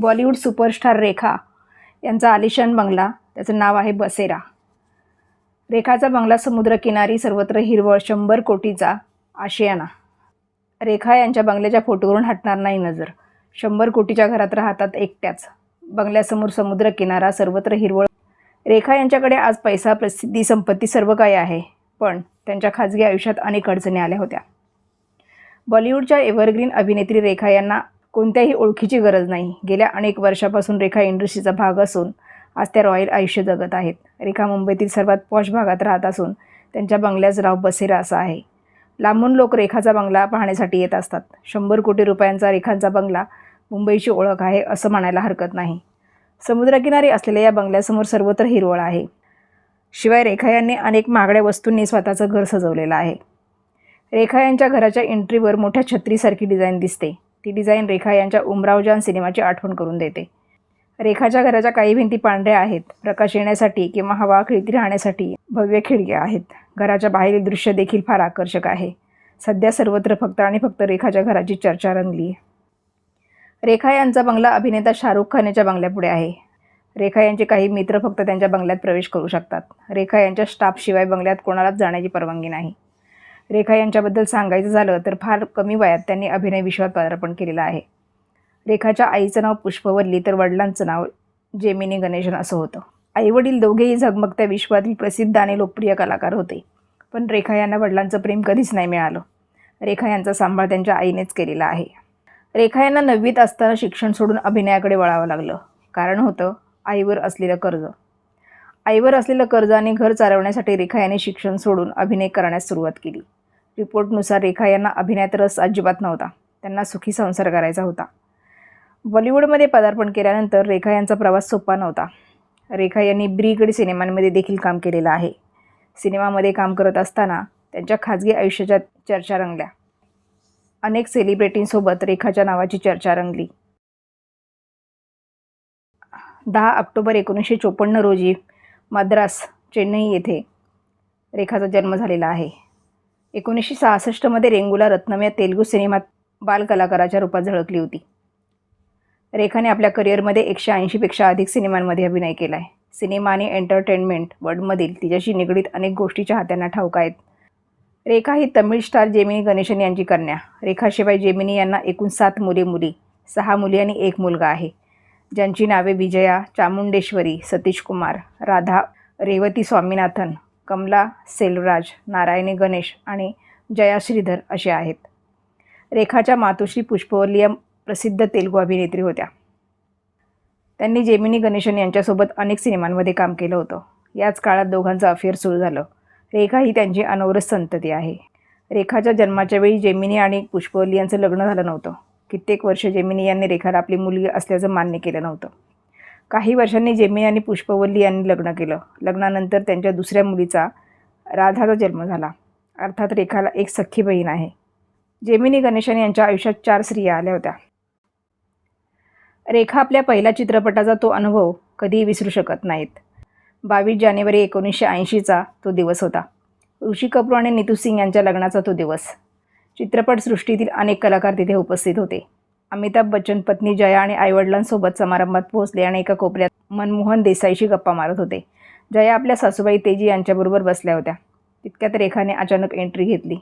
Bollywood superstar रेखा यांचा आलिशान बंगला. त्याचं नाव आहे बसेरा. रेखाचा बंगला समुद्रकिनारी सर्वत्र हिरवळ शंभर कोटीचा आशियाना रेखा यांच्या बंगल्याच्या फोटोवरून हटणार नाही नजर. शंभर कोटीच्या घरात राहतात एकट्याच. बंगल्यासमोर समुद्रकिनारा सर्वत्र हिरवळ. रेखा यांच्याकडे आज पैसा प्रसिद्धी संपत्ती सर्व काही आहे पण त्यांच्या खाजगी आयुष्यात अनेक अडचणी आल्या होत्या. बॉलिवूडच्या एव्हरग्रीन अभिनेत्री रेखा यांना कोणत्याही ओळखीची गरज नाही. गेल्या अनेक वर्षापासून रेखा इंडस्ट्रीचा भाग असून आज त्या रॉयल आयुष्य जगत आहेत. रेखा मुंबईतील सर्वात पॉश भागात राहत असून त्यांच्या बंगल्याचं राव बसेरा असं आहे. लांबून लोक रेखाचा बंगला पाहण्यासाठी येत असतात. शंभर कोटी रुपयांचा रेखांचा बंगला मुंबईची ओळख आहे असं म्हणायला हरकत नाही. समुद्रकिनारी असलेल्या या बंगल्यासमोर सर्वत्र हिरवळ आहे. शिवाय रेखा यांनी अनेक महागड्या वस्तूंनी स्वतःचं घर सजवलेलं आहे. रेखा यांच्या घराच्या एंट्रीवर मोठ्या छत्रीसारखी डिझाईन दिसते. ती डिझाईन रेखा यांच्या उमरावजान सिनेमाची आठवण करून देते. रेखाच्या घराच्या काही भिंती पांढऱ्या आहेत. प्रकाश येण्यासाठी किंवा हवा खिळती राहण्यासाठी भव्य खिडक्या आहेत. घराच्या बाहेरील दृश्य देखील फार आकर्षक आहे. सध्या सर्वत्र फक्त आणि फक्त रेखाच्या घराची चर्चा रंगली आहे. रेखा यांचा बंगला अभिनेता शाहरुख खान याच्या बंगल्यापुढे आहे. रेखा यांचे काही मित्र फक्त त्यांच्या बंगल्यात प्रवेश करू शकतात. रेखा यांच्या स्टाफशिवाय बंगल्यात कोणालाच जाण्याची परवानगी नाही. रेखा यांच्याबद्दल सांगायचं झालं तर फार कमी वयात त्यांनी अभिनय विश्वात पदार्पण केलेलं आहे. रेखाच्या आईचं नाव पुष्पवल्ली तर वडिलांचं नाव जेमिनी गणेशन असं होतं. आईवडील दोघेही झगमगत्या विश्वातील प्रसिद्ध आणि लोकप्रिय कलाकार होते. पण रेखा यांना वडिलांचं प्रेम कधीच नाही मिळालं. रेखा यांचा सांभाळ त्यांच्या आईनेच केलेला आहे. रेखा यांना नववीत असताना शिक्षण सोडून अभिनयाकडे वळावं लागलं. कारण होतं आईवर असलेलं कर्ज. आईवर असलेलं कर्ज आणि घर चालवण्यासाठी रेखा यांनी शिक्षण सोडून अभिनय करण्यास सुरुवात केली. रिपोर्टनुसार रेखा यांना अभिनयात रस अजिबात नव्हता. त्यांना सुखी संसार करायचा होता. बॉलिवूडमध्ये पदार्पण केल्यानंतर रेखा यांचा प्रवास सोपा नव्हता. रेखा यांनी ब्रीगड सिनेमांमध्ये देखील काम केलेलं आहे. सिनेमामध्ये काम करत असताना त्यांच्या खाजगी आयुष्याच्या चर्चा रंगल्या. अनेक सेलिब्रिटींसोबत रेखाच्या नावाची चर्चा रंगली. दहा ऑक्टोबर एकोणीसशे चोपन्न रोजी मद्रास चेन्नई येथे रेखाचा जन्म झालेला आहे. एकोणीसशे सहासष्टमध्ये रेंगुला रत्नम या तेलुगू सिनेमात बालकलाकाराच्या रूपात झळकली होती. रेखाने आपल्या करिअरमध्ये एकशे ऐंशीपेक्षा अधिक सिनेमांमध्ये अभिनय केला आहे सिनेमा आणि एंटरटेनमेंट वर्ल्डमधील तिच्याशी निगडीत अनेक गोष्टी चाहत्यांना ठाऊक आहेत. रेखा ही तमिळ स्टार जेमिनी गणेशन यांची कन्या. रेखाशिवाय जेमिनी यांना एकूण सात मुले मुली सहा मुली आणि एक मुलगा आहे. ज्यांची नावे विजया चामुंडेश्वरी सतीश कुमार राधा रेवती स्वामीनाथन कमला सेल्वराज नारायणी गणेश आणि जया श्रीधर असे आहेत. रेखाच्या मातोश्री पुष्पवल्ली या प्रसिद्ध तेलुगू अभिनेत्री होत्या. त्यांनी जेमिनी गणेशन यांच्यासोबत अनेक सिनेमांमध्ये काम केलं होतं. याच काळात दोघांचं अफेअर सुरू झालं. रेखा ही त्यांची अनवरस संतती आहे. रेखाच्या जन्माच्या वेळी जेमिनी आणि पुष्पवल्ली यांचं लग्न झालं नव्हतं. कित्येक वर्ष जेमिनी यांनी रेखाला आपली मुलगी असल्याचं मान्य केलं नव्हतं. काही वर्षांनी जेमिनी आणि पुष्पवल्ली यांनी लग्न केलं. लग्नानंतर त्यांच्या दुसऱ्या मुलीचा राधाचा जन्म झाला. अर्थात रेखाला एक सख्खी बहीण आहे. जेमिनी गणेशन यांच्या आयुष्यात चार स्त्रिया आल्या होत्या. रेखा आपल्या पहिल्या चित्रपटाचा तो अनुभव कधीही विसरू शकत नाहीत. बावीस जानेवारी एकोणीसशे ऐंशीचा तो दिवस होता. ऋषी कपूर आणि नितू सिंग यांच्या लग्नाचा तो दिवस. चित्रपटसृष्टीतील अनेक कलाकार तिथे उपस्थित होते. अमिताभ बच्चन पत्नी जया आणि आईवडिलांसोबत समारंभात पोहोचले आणि एका कोपऱ्यात मनमोहन देसाईशी गप्पा मारत होते. जया आपल्या सासूबाई तेजी यांच्याबरोबर बसल्या होत्या. तितक्यात रेखाने अचानक एंट्री घेतली.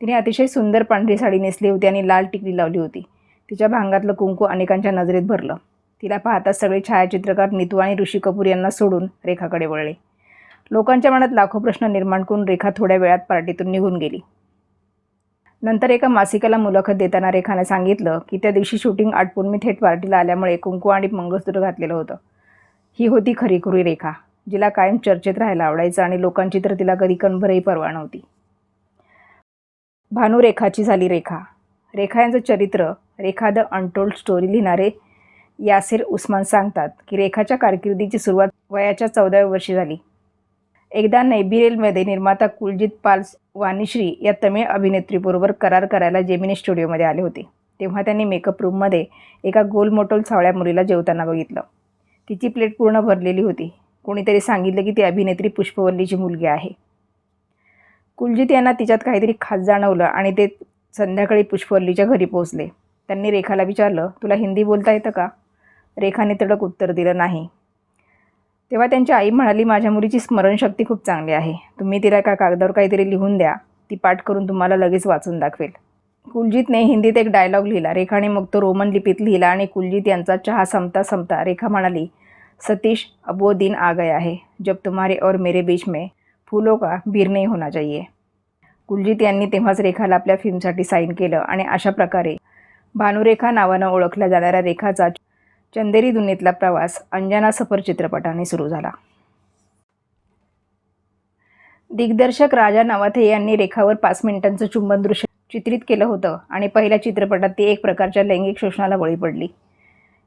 तिने अतिशय सुंदर पांढरी साडी नेसली होती आणि लाल टिकली लावली होती. तिच्या भांगातलं कुंकू अनेकांच्या नजरेत भरलं. तिला पाहताच सगळे छायाचित्रकार नीतू आणि ऋषी कपूर यांना सोडून रेखाकडे वळले. लोकांच्या मनात लाखो प्रश्न निर्माण करून रेखा थोड्या वेळात पार्टीतून निघून गेली. नंतर एका मासिकाला मुलाखत देताना रेखाने सांगितलं की त्या दिवशी शूटिंग आटपून मी थेट पार्टीला आल्यामुळे कुंकू आणि मंगळसूत्र घातलेलं होतं. ही होती खरीखुरी रेखा जिला कायम चर्चेत राहायला आवडायचं आणि लोकांची तर तिला कधी कणभरही परवा नव्हती. भानुरेखाची झाली रेखा. रेखा यांचं चरित्र रेखा द अनटोल्ड स्टोरी लिहिणारे यासिर उस्मान सांगतात की रेखाच्या कारकिर्दीची सुरुवात वयाच्या चौदाव्या वर्षी झाली. एकदा नैबिरेलमध्ये निर्माता कुलजित पाल वाणीश्री या तमिळ अभिनेत्रीबरोबर करार करायला जेमिनी स्टुडिओमध्ये आले होते. तेव्हा त्यांनी मेकअप रूममध्ये एका गोलमोटोल सावळ्या मुलीला जेवताना बघितलं. तिची प्लेट पूर्ण भरलेली होती. कोणीतरी सांगितलं की ती अभिनेत्री पुष्पवल्लीची मुलगी आहे. कुलजित यांना तिच्यात काहीतरी खास जाणवलं आणि ते संध्याकाळी पुष्पवल्लीच्या घरी पोहोचले. त्यांनी रेखाला विचारलं तुला हिंदी बोलता येतं का? रेखाने तडक उत्तर दिलं नाही. तेव्हा त्यांची आई म्हणाली माझ्या मुलीची स्मरणशक्ती खूप चांगली आहे. तुम्ही तिला एका कागदावर काहीतरी लिहून द्या. ती पाठ करून तुम्हाला लगेच वाचून दाखवेल. कुलजीतने हिंदीत एक डायलॉग लिहिला. रेखाने मग तो रोमन लिपीत लिहिला आणि कुलजीत यांचा चहा संपता संपता रेखा म्हणाली सतीश अब वो दिन आ गया है. जब तुम्हारे और मेरे बीच में फूलों का भीर नाही होना चाहिए. कुलजीत यांनी तेव्हाच रेखाला आपल्या फिल्मसाठी साईन केलं आणि अशा प्रकारे भानुरेखा नावानं ओळखल्या जाणाऱ्या रेखाचा चंदेरी दुनियेतला प्रवास अंजना सफर चित्रपटाने सुरू झाला. दिग्दर्शक राजा नवाथे यांनी रेखावर पाच मिनिटांचं चुंबन दृश्य चित्रित केलं होतं आणि पहिल्या चित्रपटात ती एक प्रकारच्या लैंगिक शोषणाला बळी पडली.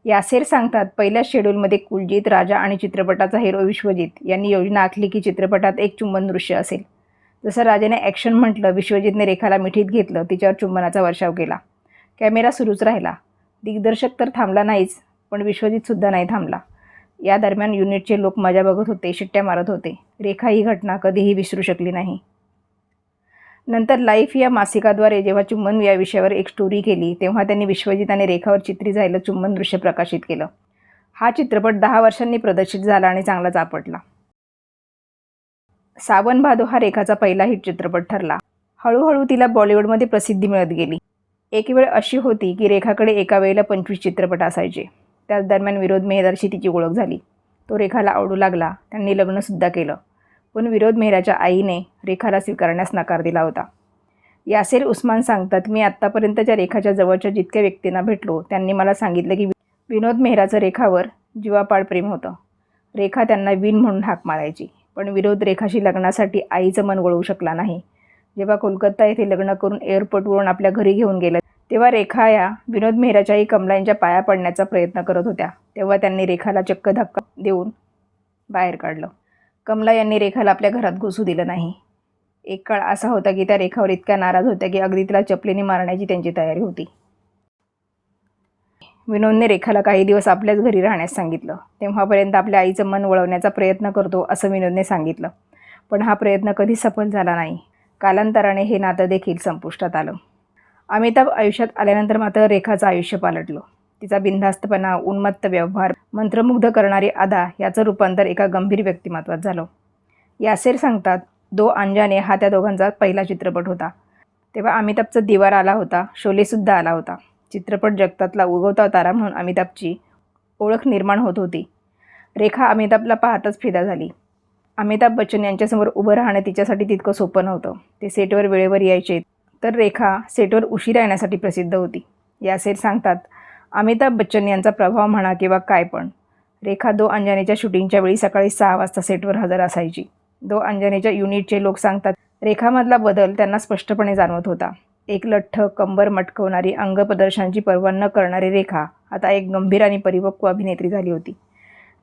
यासेर सांगतात पहिल्या शेड्यूलमध्ये कुलजीत राजा आणि चित्रपटाचा हिरो विश्वजित यांनी योजना आखली की चित्रपटात एक चुंबन दृश्य असेल. जसं राजाने ॲक्शन म्हटलं विश्वजितने रेखाला मिठीत घेतलं तिच्यावर चुंबनाचा वर्षाव केला. कॅमेरा सुरूच राहिला. दिग्दर्शक तर थांबला नाहीच पण विश्वजितसुद्धा नाही थांबला. या दरम्यान युनिटचे लोक मजा बघत होते शिट्ट्या मारत होते. रेखा ही घटना कधीही विसरू शकली नाही. नंतर लाईफ या मासिकाद्वारे जेव्हा चुंबन या विषयावर एक स्टोरी केली तेव्हा त्यांनी विश्वजित आणि रेखावर चित्री जायला चुंबन दृश्य प्रकाशित केलं. हा चित्रपट दहा वर्षांनी प्रदर्शित झाला आणि चांगलाच आपटला सावन भादो हा रेखाचा पहिला हिट चित्रपट ठरला. हळूहळू तिला बॉलिवूडमध्ये प्रसिद्धी मिळत गेली. एक वेळ अशी होती की रेखाकडे एका वेळेला पंचवीस चित्रपट असायचे. त्याच दरम्यान विरोध मेहराशी तिची ओळख झाली. तो रेखाला आवडू लागला. त्यांनी लग्नसुद्धा केलं. पण विरोध मेहराच्या आईने रेखाला स्वीकारण्यास नकार दिला होता. यासेर उस्मान सांगतात मी आत्तापर्यंतच्या रेखाच्या जवळच्या जितक्या व्यक्तींना भेटलो त्यांनी मला सांगितलं की विनोद मेहराचं रेखावर जीवापाड प्रेम होतं. रेखा त्यांना विन म्हणून हाक मारायची. पण विरोध रेखाशी लग्नासाठी आईचं मन वळवू शकला नाही. जेव्हा कोलकाता येथे लग्न करून एअरपोर्टवरून आपल्या घरी घेऊन गेलं तेव्हा रेखा या विनोद मेहराच्याही कमलाईंच्या पाया पडण्याचा प्रयत्न करत होत्या. तेव्हा त्यांनी रेखाला चक्क धक्का देऊन बाहेर काढलं. कमला यांनी रेखाला आपल्या घरात घुसू दिलं नाही. एक काळ असा होता की त्या रेखावर इतक्या नाराज होत्या की अगदी तिला चपलीने मारण्याची त्यांची तयारी होती. विनोदने रेखाला काही दिवस आपल्याच घरी राहण्यास सांगितलं. तेव्हापर्यंत आपल्या आईचं मन वळवण्याचा प्रयत्न करतो असं विनोदने सांगितलं. पण हा प्रयत्न कधी सफल झाला नाही. कालांतराने हे नातं देखील संपुष्टात आलं. अमिताभ आयुष्यात आल्यानंतर मात्र रेखाचं आयुष्य पालटलं. तिचा बिनधास्तपणा उन्मत्त व्यवहार मंत्रमुग्ध करणारी अदा याचं रूपांतर एका गंभीर व्यक्तिमत्वात झालं. यासेर सांगतात दो अंजाने हा त्या दोघांचा पहिला चित्रपट होता. तेव्हा अमिताभचा दिवार आला होता शोलेसुद्धा आला होता. चित्रपट जगतातला उगवता तारा म्हणून अमिताभची ओळख निर्माण होत होती. रेखा अमिताभला पाहताच फिदा झाली. अमिताभ बच्चन यांच्यासमोर उभं राहणं तिच्यासाठी तितकं सोपं नव्हतं. ते सेटवर वेळेवर यायचे. तर रेखा सेटवर उशिरा येण्यासाठी प्रसिद्ध होती. या सेट सांगतात अमिताभ बच्चन यांचा प्रभाव म्हणा किंवा काय पण रेखा दो अंजानेच्या शूटिंगच्या वेळी सकाळी सहा वाजता सेटवर हजर असायची. दो अंजानेच्या युनिटचे लोक सांगतात रेखामधला बदल त्यांना स्पष्टपणे जाणवत होता. एक लठ्ठ कंबर मटकवणारी अंगप्रदर्शनाची पर्वा न करणारी रेखा आता एक गंभीर आणि परिपक्व अभिनेत्री झाली होती.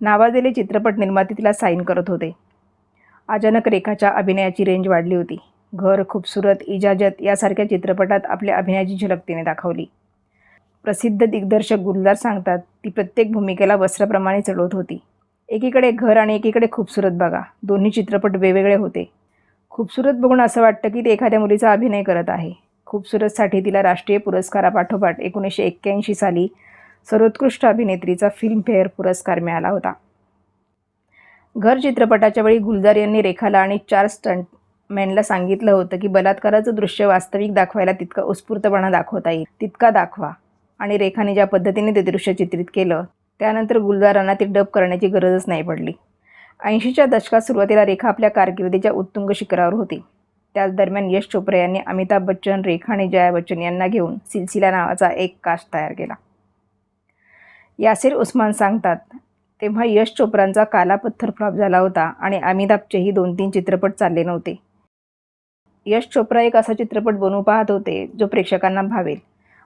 नावाजलेले चित्रपट निर्माते तिला साईन करत होते. अचानक रेखाच्या अभिनयाची रेंज वाढली होती. घर खूबसूरत इजाजत यासारख्या चित्रपटात आपल्या अभिनयाची झलक तिने दाखवली. प्रसिद्ध दिग्दर्शक गुलजार सांगतात ती प्रत्येक भूमिकेला वस्त्राप्रमाणे चढवत होती. एकीकडे घर आणि एकीकडे खूबसूरत बघा. दोन्ही चित्रपट वेगवेगळे होते. खूबसूरत बघून असं वाटतं की ते एखाद्या मुलीचा अभिनय करत आहे. खूबसूरतसाठी तिला राष्ट्रीय पुरस्कारापाठोपाठ एकोणीसशे एक्क्याऐंशी साली सर्वोत्कृष्ट अभिनेत्रीचा फिल्मफेअर पुरस्कार मिळाला होता. घर चित्रपटाच्या वेळी गुलजार यांनी रेखाला आणि चार स्टंट मेनला सांगितलं होतं की बलात्काराचं दृश्य वास्तविक दाखवायला तितका उत्स्फूर्तपणा दाखवता येईल तितका दाखवा. आणि रेखाने ज्या पद्धतीने ते दृश्य चित्रित केलं त्यानंतर गुलजारांना ते डब करण्याची गरजच नाही पडली. ऐंशीच्या दशकात सुरुवातीला रेखा आपल्या कारकिर्दीच्या उत्तुंग शिखरावर होती. त्याच दरम्यान यश चोप्रा यांनी अमिताभ बच्चन रेखा आणि जया बच्चन यांना घेऊन सिलसिला नावाचा एक कास्ट तयार केला. यासिर उस्मान सांगतात तेव्हा यश चोप्रांचा काला पत्थर फ्लॉप झाला होता आणि अमिताभचेही दोन तीन चित्रपट चालले नव्हते. यश चोप्रा एक असा चित्रपट बनवू पाहत होते जो प्रेक्षकांना भावेल.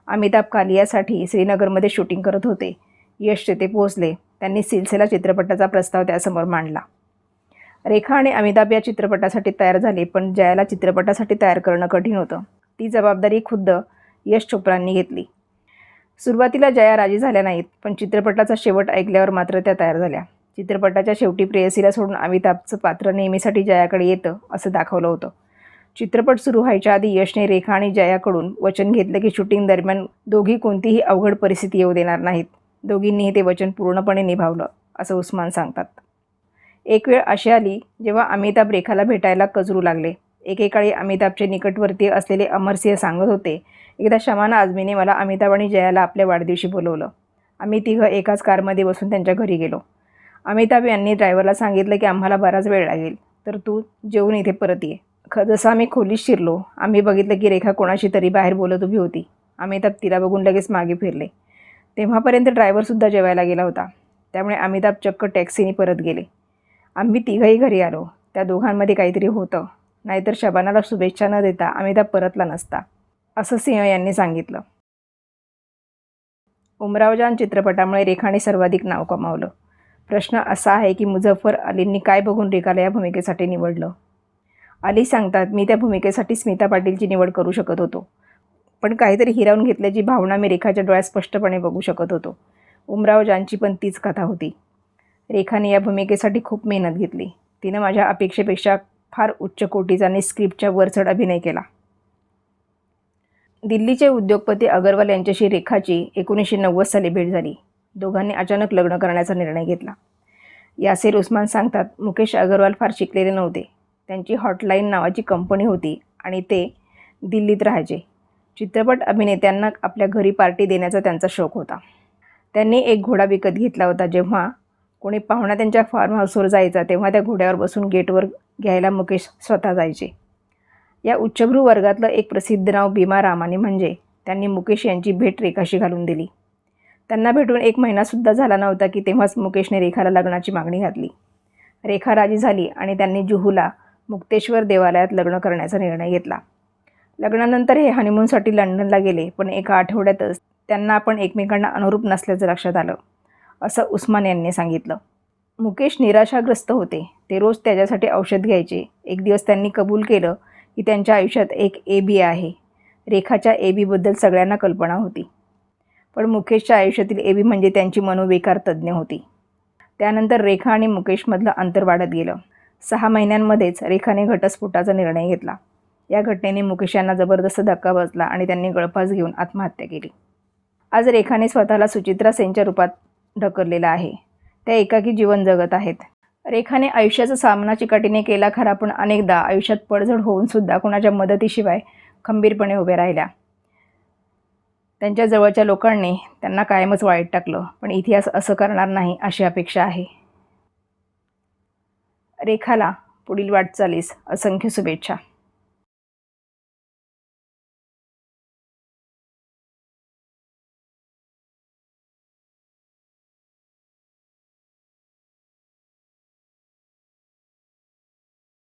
अमिताभ कालियासाठी श्रीनगरमध्ये शूटिंग करत होते. यश तेथे पोहोचले त्यांनी सिलसिला चित्रपटाचा प्रस्ताव त्यासमोर मांडला. रेखा आणि अमिताभ या चित्रपटासाठी तयार झाले पण जयाला चित्रपटासाठी तयार करणं कठीण होतं. ती जबाबदारी खुद्द यश चोप्रांनी घेतली. सुरुवातीला जया राजी झाल्या नाहीत पण चित्रपटाचा शेवट ऐकल्यावर मात्र त्या तयार झाल्या. चित्रपटाच्या शेवटी प्रेयसीला सोडून अमिताभचं पात्र नेहमीसाठी जयाकडे येतं असं दाखवलं होतं. चित्रपट सुरू व्हायच्या आधी यशने रेखा आणि जयाकडून वचन घेतलं की शूटिंग दरम्यान दोघी कोणतीही अवघड परिस्थिती येऊ देणार नाहीत. दोघींनीही ते वचन पूर्णपणे निभावलं असं उस्मान सांगतात. एक वेळ अशी आली जेव्हा अमिताभ रेखाला भेटायला कचरू लागले. एकेकाळी अमिताभचे निकटवर्तीय असलेले अमरसिंह सांगत होते एकदा शमाना आझमीने मला अमिताभ आणि जयाला आपल्या वाढदिवशी बोलवलं. आम्ही तिघं एकाच कारमध्ये बसून त्यांच्या घरी गेलो. अमिताभ यांनी ड्रायव्हरला सांगितलं की आम्हाला बराच वेळ लागेल तर तू जेवून इथे परत ये. ख जसं आम्ही खोलीत शिरलो आम्ही बघितलं की रेखा कोणाशी तरी बाहेर बोलत उभी होती. अमिताभ तिला बघून लगेच मागे फिरले. तेव्हापर्यंत ड्रायव्हरसुद्धा जेवायला गेला होता. त्यामुळे अमिताभ चक्क टॅक्सीने परत गेले. आम्ही तिघंही घरी आलो. त्या दोघांमध्ये काहीतरी होतं. नाहीतर शबानाला शुभेच्छा न देता अमिताभ परतला नसता असं सिंह यांनी सांगितलं. उमरावजान चित्रपटामुळे रेखाने सर्वाधिक नाव कमावलं. प्रश्न असा आहे की मुझफ्फर अलींनी काय बघून रेखाला या भूमिकेसाठी निवडलं? आली सांगतात मी त्या भूमिकेसाठी स्मिता पाटीलची निवड करू शकत होतो. पण काहीतरी हिरावून घेतल्याची भावना मी रेखाच्या डोळ्यात स्पष्टपणे बघू शकत होतो. उमराव जानची पण तीच कथा होती. रेखाने या भूमिकेसाठी खूप मेहनत घेतली. तिनं माझ्या अपेक्षेपेक्षा फार उच्च कोटीचा आणि स्क्रिप्टच्या वरचढ अभिनय केला. दिल्लीचे उद्योगपती अगरवाल यांच्याशी रेखाची एकोणीसशे नव्वद साली भेट झाली. दोघांनी अचानक लग्न करण्याचा निर्णय घेतला. यासिर उस्मान सांगतात मुकेश अगरवाल फार शिकलेले नव्हते. त्यांची हॉटलाईन नावाची कंपनी होती आणि ते दिल्लीत राहायचे. चित्रपट अभिनेत्यांना आपल्या घरी पार्टी देण्याचा त्यांचा शौक होता. त्यांनी एक घोडा विकत घेतला होता. जेव्हा कोणी पाहुणा त्यांच्या फार्म हाऊसवर जायचा तेव्हा त्या घोड्यावर बसून गेटवर घ्यायला मुकेश स्वतः जायचे. या उच्चभ्रू वर्गातलं एक प्रसिद्ध नाव भीमा रामाने म्हणजे त्यांनी मुकेश यांची भेट रेखाशी घालून दिली. त्यांना भेटून एक महिनासुद्धा झाला नव्हता की तेव्हाच मुकेशने रेखाला लग्नाची मागणी घातली. रेखा राजी झाली आणि त्यांनी जुहूला मुक्तेश्वर देवालयात लग्न करण्याचा निर्णय घेतला. लग्नानंतर हे हनीमूनसाठी लंडनला गेले पण एका आठवड्यातच त्यांना आपण एकमेकांना अनुरूप नसल्याचं लक्षात आलं असं उस्मान यांनी सांगितलं. मुकेश निराशाग्रस्त होते. ते रोज त्याच्यासाठी औषध घ्यायचे. एक दिवस त्यांनी कबूल केलं की त्यांच्या आयुष्यात एक ए बी आहे. रेखाच्या ए बीबद्दल सगळ्यांना कल्पना होती. पण मुकेशच्या आयुष्यातील ए बी म्हणजे त्यांची मनोविकार तज्ज्ञ होती. त्यानंतर रेखा आणि मुकेशमधलं अंतर वाढत गेलं. सहा महिन्यांमध्येच रेखाने घटस्फोटाचा निर्णय घेतला. या घटनेने मुकेश यांना जबरदस्त धक्का बसला आणि त्यांनी गळफास घेऊन आत्महत्या केली. आज रेखाने स्वतःला सुचित्रा सेनच्या रूपात ढकललेला आहे. त्या एकाकी जीवन जगत आहेत. रेखाने आयुष्याचा सामना चिकाटीने केला खरा पण अनेकदा आयुष्यात पडझड होऊन सुद्धा कोणाच्या मदतीशिवाय खंबीरपणे उभे राहिल्या. त्यांच्या जवळच्या लोकांनी त्यांना कायमच वाईट टाकलं पण इतिहास असं करणार नाही अशी अपेक्षा आहे. रेखाला पुढील वाटचालीस. असंख्य शुभेच्छा.